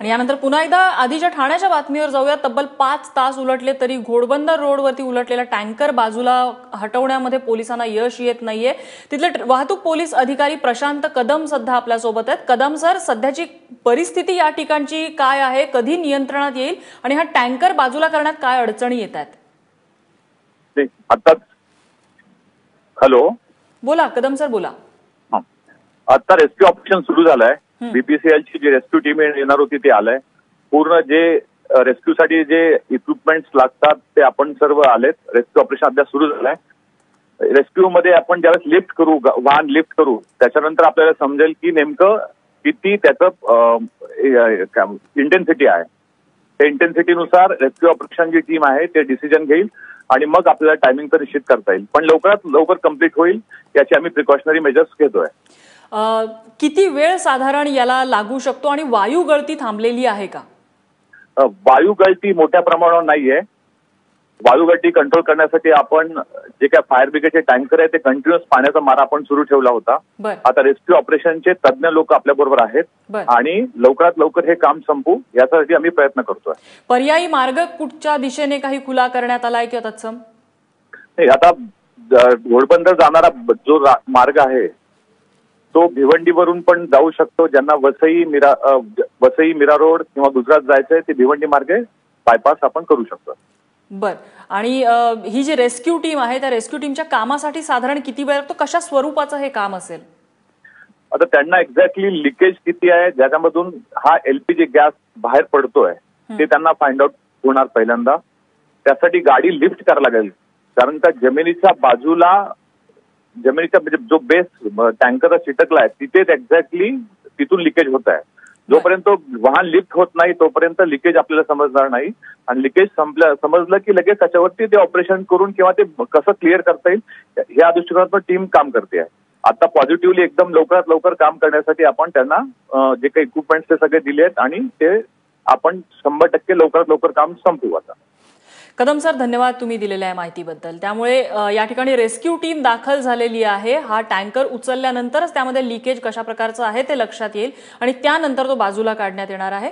आणि यानंतर पुन्हा एकदा आधीच्या ठाण्याच्या बातमीवर जाऊया तब्बल पाच तास उलटले तरी घोडबंदर रोडवरती उलटलेला टँकर बाजूला हटवण्यामध्ये पोलिसांना यश येत नाहीये. तिथले वाहतूक पोलीस अधिकारी प्रशांत कदम सध्या आपल्यासोबत आहेत. कदम सर सध्याची परिस्थिती या ठिकाणची काय आहे? कधी नियंत्रणात येईल? आणि हा टँकर बाजूला करण्यात काय अडचणी येत आहेत? आताच हॅलो? बोला कदम सर बोला. आता रेस्क्यू ऑपरेशन सुरू झालंय. बीपीसीएलची जी रेस्क्यू टीम येणार होती ते आलंय. पूर्ण जे रेस्क्यू साठी जे इक्विपमेंट्स लागतात ते आपण सर्व आलेत. रेस्क्यू ऑपरेशन अद्याप सुरू झालंय. रेस्क्यू मध्ये आपण ज्यावेळेस लिफ्ट करू वाहन लिफ्ट करू त्याच्यानंतर आपल्याला समजेल की नेमकं किती त्याचं इंटेन्सिटी आहे. त्या इंटेन्सिटीनुसार रेस्क्यू ऑपरेशन जी टीम आहे ते डिसिजन घेईल आणि मग आपल्याला टायमिंग तर निश्चित करता येईल. पण लवकरात लवकर कंप्लीट होईल याची आम्ही प्रिकॉशनरी मेजर्स घेतोय. किती वेळ साधारण याला लागू शकतो आणि वायू गळती थांबलेली आहे का? वायू गळती मोठ्या प्रमाणावर नाहीये. वायू गळती कंट्रोल करण्यासाठी आपण जे काय फायर ब्रिगेडचे टँकर आहे ते कंटिन्युअस पाण्याचा मारा आपण सुरू ठेवला होता. आता रेस्क्यू ऑपरेशनचे तज्ज्ञ लोक आपल्या बरोबर आहेत. आणि लवकरात लवकर हे काम संपू यासाठी आम्ही प्रयत्न करतोय. पर्यायी मार्ग कुठच्या दिशेने काही खुला करण्यात आलाय किंवा तत्सम? नाही आता घोडबंदर जाणारा जो मार्ग आहे तो भिवंडीवरून पण जाऊ शकतो. ज्यांना वसई मिरा वसई मीरा रोड किंवा गुजरात जायचंय ते भिवंडी मार्गे बायपास आपण करू शकतो. बर. आणि ही जी रेस्क्यू टीम आहे त्या रेस्क्यू टीमच्या कामासाठी साधारण किती वेळ लागतो कशा स्वरूपाचं हे काम असेल? आता त्यांना एक्झॅक्टली लिकेज किती आहे ज्याच्यामधून हा एलपीजी गॅस बाहेर पडतोय ते त्यांना फाइंड आउट होणार पहिल्यांदा. त्यासाठी गाडी लिफ्ट करायला लागेल. कारण त्या जमिनीच्या बाजूला जमिनीचा म्हणजे जो बेस टँकर चिटकला आहे तिथेच एक्झॅक्टली तिथून लिकेज होत आहे. जोपर्यंत वाहन लिफ्ट होत नाही तोपर्यंत लिकेज आपल्याला समजणार नाही. आणि लिकेज संपलं समजलं की लगेच त्याच्यावरती ते ऑपरेशन करून किंवा ते कसं क्लिअर करता येईल ह्या दृष्टिकोनातून टीम काम करते. आहे आता पॉझिटिव्हली एकदम लवकरात लवकर काम करण्यासाठी आपण त्यांना जे काही इक्विपमेंट्स ते सगळे दिले आहेत आणि ते आपण शंभर टक्के लवकरात लवकर काम संपवू आता. कदम सर धन्यवाद तुम्ही दिलेल्या माहितीबद्दल. त्यामुळे या ठिकाणी रेस्क्यू टीम दाखल झालेली आहे. हा टँकर उचलल्यानंतरच त्यामध्ये लिकेज कशा प्रकारचं आहे ते लक्षात येईल आणि त्यानंतर तो बाजूला काढण्यात येणार आहे.